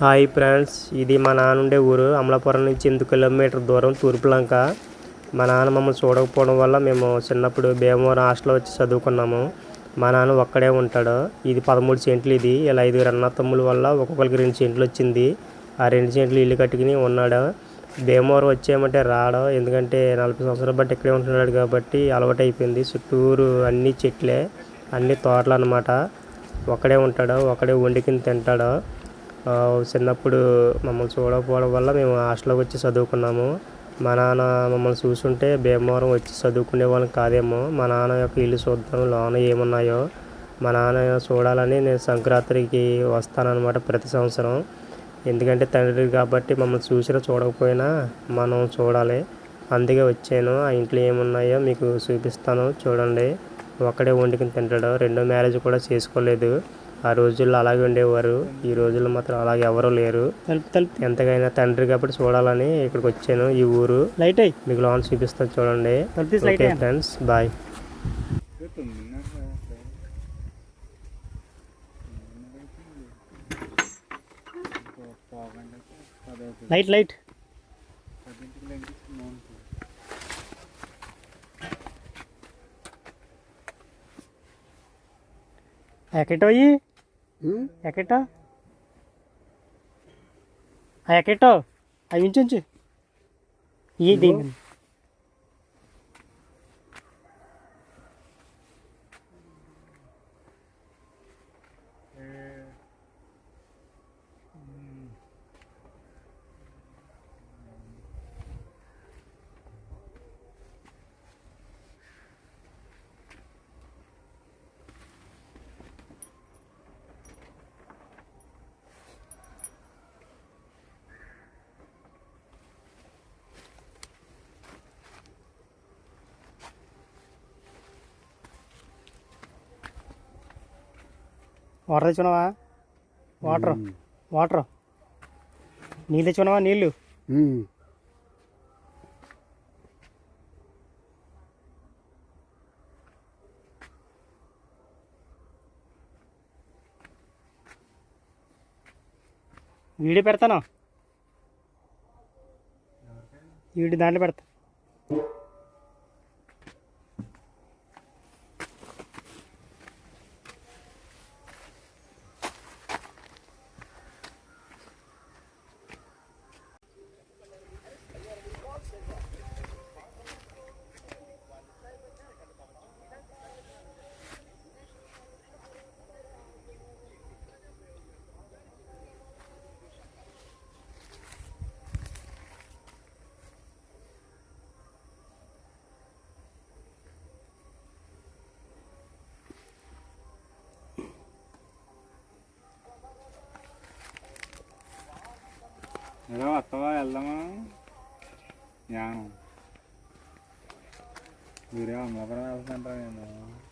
Hi friends ఇది మా నాన్న ఉండే ఊరు అమలాపురం నుంచి ఎనిమిది కిలోమీటర్ దూరం తూర్పు లంక మా నాన్న మమ్మల్ని చూడకపోవడం వల్ల మేము చిన్నప్పుడు భీమవరం హాస్టల్లో వచ్చి చదువుకున్నాము. మా నాన్న ఒక్కడే ఉంటాడు. ఇది పదమూడు సెంట్లు ఇది. ఇలా ఐదుగురు అన్న తమ్ముల వల్ల ఒక్కొక్కరికి రెండు సెంట్లు వచ్చింది. ఆ రెండు సెంట్లు ఇల్లు కట్టుకుని ఉన్నాడు. భీమవరం వచ్చేయమంటే రాడు. ఎందుకంటే నలభై సంవత్సరాలు బట్టి ఇక్కడే ఉంటున్నాడు కాబట్టి అలవాటు అయిపోయింది చుట్టూరు అన్ని చెట్లే అన్ని తోటలు అన్నమాట. ఒక్కడే ఉంటాడు. ఒక్కడే వండుకుని తింటాడు. చిన్నప్పుడు మమ్మల్ని చూడకపోవడం వల్ల మేము హాస్టల్లోకి వచ్చి చదువుకున్నాము. మా నాన్న మమ్మల్ని చూసుంటే భీమవరం వచ్చి చదువుకునే వాళ్ళం కాదేమో. మా నాన్న యొక్క ఇల్లు చూద్దాం లోన ఏమున్నాయో. మా నాన్న చూడాలని నేను సంక్రాంతికి వస్తానన్నమాట ప్రతి సంవత్సరం. ఎందుకంటే తండ్రి కాబట్టి మమ్మల్ని చూసినా చూడకపోయినా మనం చూడాలి. అందుకే వచ్చాను. ఆ ఇంట్లో ఏమున్నాయో మీకు చూపిస్తాను. చూడండి. ఒక్కడే వండుకుని తింటాడు. రెండో మ్యారేజ్ కూడా చేసుకోలేదు. ఆ రోజుల్లో అలాగే ఉండేవారు. ఈ రోజుల్లో మాత్రం అలాగే ఎవరు లేరు. తలుపు తలుపు. ఎంతకైనా తండ్రి కాబట్టి చూడాలని ఇక్కడికి వచ్చాను ఈ ఊరు. లైట్ అయ్యి. మీకు లోన్ చూపిస్తాను చూడండి. Okay friends bye light light అయ్యి. ఎక్కటో ఎక్కటో అవి ఉంచు ఈ దీని వాటర్ తెచ్చుకున్నావా? Water water. నీళ్ళు తెచ్చుకున్నావా? నీళ్ళు. వీడియో పెడతాను? వీడియో దాంట్లో పెడతా. ఎలా వస్తావా? వెళ్దామా? జ్ఞానం. మీరే అమలాపురం వెళ్తుంటారా నేను.